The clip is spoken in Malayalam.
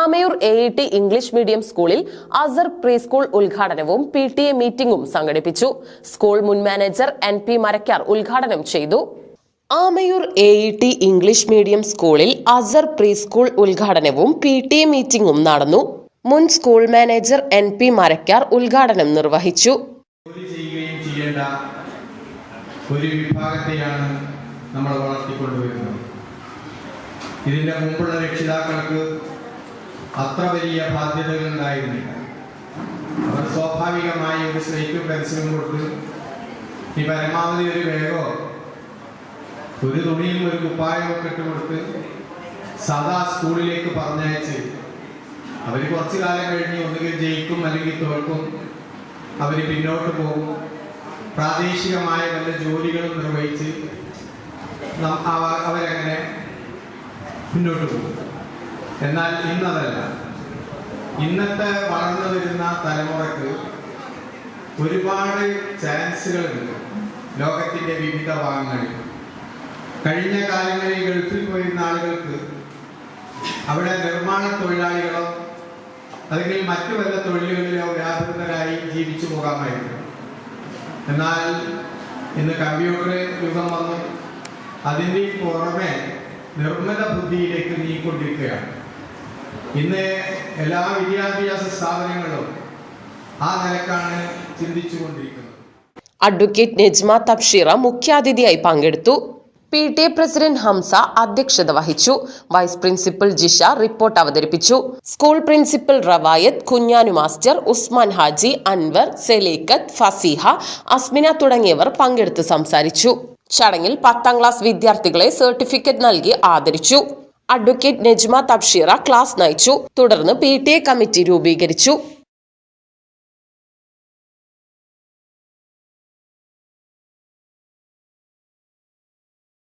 Amayur A E T English medium സ്കൂളിൽ അസർ പ്രീ സ്കൂൾ ഉദ്ഘാടനവും പി ടി എ മീറ്റിംഗും സംഘടിപ്പിച്ചു. സ്കൂൾ മുൻ മാനേജർ എൻ പി മരക്കാർ ഉദ്ഘാടനം ചെയ്തു. Amayur A E T English medium സ്കൂളിൽ അസർ പ്രീ സ്കൂൾ ഉദ്ഘാടനവും പി ടി എ മീറ്റിംഗും നടന്നു. മുൻ school manager N P Marakkar ഉദ്ഘാടനം നിർവഹിച്ചു. ഒരു വിഭാഗത്തെയാണ് നമ്മൾ വളർത്തിക്കൊണ്ടുവരുന്നത്. ഇതിന്റെ മുമ്പുള്ള രക്ഷിതാക്കൾക്ക് അത്ര വലിയ ബാധ്യതകൾ ഉണ്ടായിരുന്നില്ല. അവർ സ്വാഭാവികമായി ഒരു സ്ലേറ്റും പെൻസിലും കൊടുത്ത് ഈ പരമാവധി ഒരു വേഗോ ഒരു തുണിയും ഒരു കുപ്പായവും കെട്ടുകൊടുത്ത് സാധാ സ്കൂളിലേക്ക് പറഞ്ഞയച്ച് അവർ കുറച്ചു കാലം കഴിഞ്ഞ് ഒന്നുകിൽ ജയിക്കും അല്ലെങ്കിൽ തോൽക്കും അവർ പിന്നോട്ട് പോകും. പ്രാദേശികമായ വല്ല ജോലികളും നിർവഹിച്ച് അവരങ്ങനെ മുന്നോട്ട് പോകും. എന്നാൽ ഇന്നതല്ല. ഇന്നത്തെ വളർന്നു വരുന്ന തലമുറയ്ക്ക് ഒരുപാട് ചാൻസുകളുണ്ട് ലോകത്തിന്റെ വിവിധ ഭാഗങ്ങളിൽ. കഴിഞ്ഞ കാലങ്ങളിൽ ഗൾഫിൽ പോയിരുന്ന ആളുകൾക്ക് അവിടെ നിർമ്മാണ തൊഴിലാളികളോ അല്ലെങ്കിൽ മറ്റു വല്ല തൊഴിലുകളിലോ വ്യാപൃതരായി ജീവിച്ചു പോകാമായിരുന്നു. എന്നാൽ ഇന്ന് കമ്പ്യൂട്ടർ യുഗം വന്നു. അതിന്റെ പുറമെ നിർമ്മിത ബുദ്ധിയിലേക്ക് നീങ്ങിക്കൊണ്ടിരിക്കുകയാണ് ഇന്ന് എല്ലാ വിദ്യാഭ്യാസ സ്ഥാപനങ്ങളും ആ നിലക്കാണ് ചിന്തിച്ചുകൊണ്ടിരിക്കുന്നത്. അഡ്വക്കേറ്റ് നെജ്മ തബ്ഷീറ മുഖ്യാതിഥിയായി പങ്കെടുത്തു. P T A president Hamsa അധ്യക്ഷത വഹിച്ചു. വൈസ് പ്രിൻസിപ്പൽ ജിഷ റിപ്പോർട്ട് അവതരിപ്പിച്ചു. School principal Rawayath Kunhanu master Usman Haji Anwar Seleekhath Faseeha Asmina തുടങ്ങിയവർ പങ്കെടുത്ത് സംസാരിച്ചു. ചടങ്ങിൽ പത്താം ക്ലാസ് വിദ്യാർത്ഥികളെ സർട്ടിഫിക്കറ്റ് നൽകി ആദരിച്ചു. അഡ്വക്കേറ്റ് നജ്മ തബ്ഷീറ ക്ലാസ് നയിച്ചു. തുടർന്ന് പി കമ്മിറ്റി രൂപീകരിച്ചു.